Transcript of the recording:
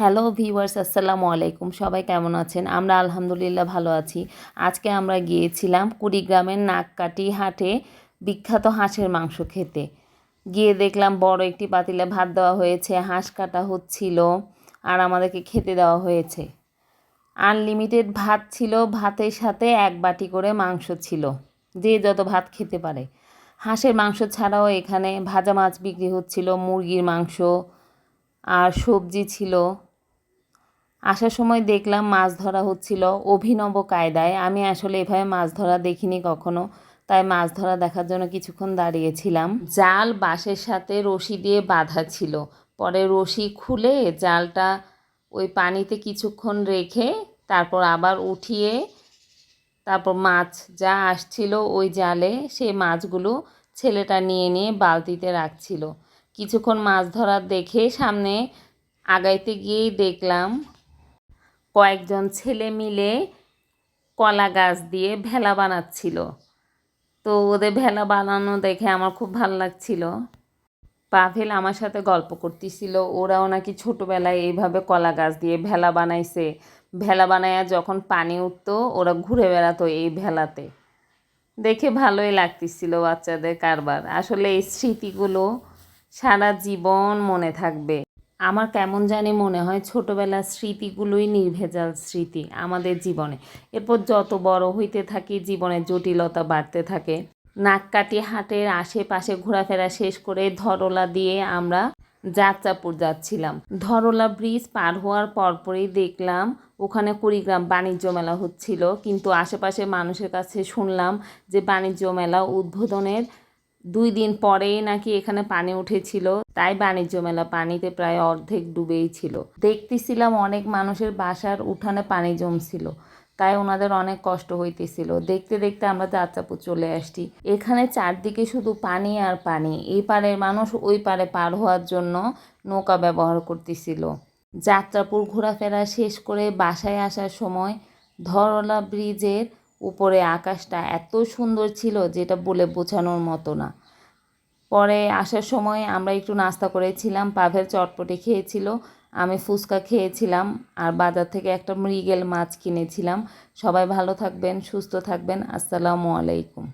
Hello viewers, আসসালামু আলাইকুম। সবাই কেমন আছেন? আমরা আলহামদুলিল্লাহ ভালো আছি। আজকে আমরা গিয়েছিলাম কুড়িগ্রামের নাককাটি হাটে বিখ্যাত হাঁসের মাংস খেতে। গিয়ে দেখলাম বড় একটি পাতিলে ভাত দেওয়া হয়েছে, হাঁস কাটা হচ্ছিল আর আমাদেরকে খেতে দেওয়া হয়েছে। আনলিমিটেড ভাত ছিল, ভাতের সাথে এক বাটি করে মাংস ছিল, যে যত ভাত খেতে পারে। হাঁসের মাংস ছাড়াও এখানে ভাজা মাছ বিক্রি হচ্ছিল, মুরগির মাংস আর সবজি ছিল আসার সময় দেখলাম মাছ ধরা হচ্ছিল অভিনব কায়দায়। আমি আসলে এভাবে মাছ ধরা দেখিনি কখনো, তাই মাছ ধরা দেখার জন্য কিছুক্ষণ দাঁড়িয়েছিলাম। জাল বাঁশের সাথে রশি দিয়ে বাঁধা ছিল। পরে রশি খুলে জালটা ওই পানিতে কিছুক্ষণ রেখে তারপর আবার উঠিয়ে তারপর মাছ যা আসছিল ওই জালে সেই মাছগুলো ছেলেটা নিয়ে নিয়ে বালতিতে রাখছিল। কিছুক্ষণ মাছ ধরার দেখে সামনে আগাইতে গিয়েই দেখলাম কয়েকজন ছেলে মিলে কলা গাছ দিয়ে ভেলা বানাচ্ছিল। তো ওদের ভেলা বানানো দেখে আমার খুব ভালো লাগছিল। পাভেল আমার সাথে গল্প করতেছিল, ওরাও নাকি ছোটোবেলায় এইভাবে কলা গাছ দিয়ে ভেলা বানাইছে। ভেলা বানায়া যখন পানি উঠতো, ওরা ঘুরে বেড়াতো এই ভেলাতে। দেখে ভালোই লাগতেছিল বাচ্চাদের কারবার। আসলে এই স্মৃতিগুলো সারা জীবন মনে থাকবে। আমার কেমন জানি মনে হয় ছোটোবেলার স্মৃতিগুলোই নির্ভেজাল স্মৃতি আমাদের জীবনে। এরপর যত বড় হইতে থাকি জীবনের জটিলতা বাড়তে থাকে। নাককাটি হাটের আশেপাশে ঘোরাফেরা শেষ করে ধরলা দিয়ে আমরা যাত্রাপুর যাচ্ছিলাম। ধরলা ব্রিজ পার হওয়ার পরপরই দেখলাম ওখানে কুড়িগ্রাম বাণিজ্য মেলা হচ্ছিল। কিন্তু আশেপাশে মানুষের কাছে শুনলাম যে বাণিজ্য মেলা উদ্বোধনের দুই দিন পরেই নাকি এখানে পানি উঠেছিল। তাই বাণিজ্য মেলা পানিতে প্রায় অর্ধেক ডুবেই ছিল। দেখতেছিলাম অনেক মানুষের বাসার উঠানে পানি জমছিল। তাই ওনাদের অনেক কষ্ট হইতেছিল। দেখতে দেখতে আমরা যাত্রাপুর চলে আসছি। এখানে চারদিকে শুধু পানি আর পানি। এই পারের মানুষ ওই পারে পার হওয়ার জন্য নৌকা ব্যবহার করতেছিল। যাত্রাপুর ঘোরাফেরা শেষ করে বাসায় আসার সময় ধরলা ব্রিজের উপরে আকাশটা এত সুন্দর ছিল যেটা বলে বোঝানোর মতো না। পরে আসার সময় আমরা একটু নাস্তা করেছিলাম, পাভের চটপটি খেয়েছিল, আমি ফুচকা খেয়েছিলাম, আর বাজার থেকে একটা মৃগেল মাছ কিনেছিলাম। সবাই ভালো থাকবেন, সুস্থ থাকবেন, আসসালামু আলাইকুম।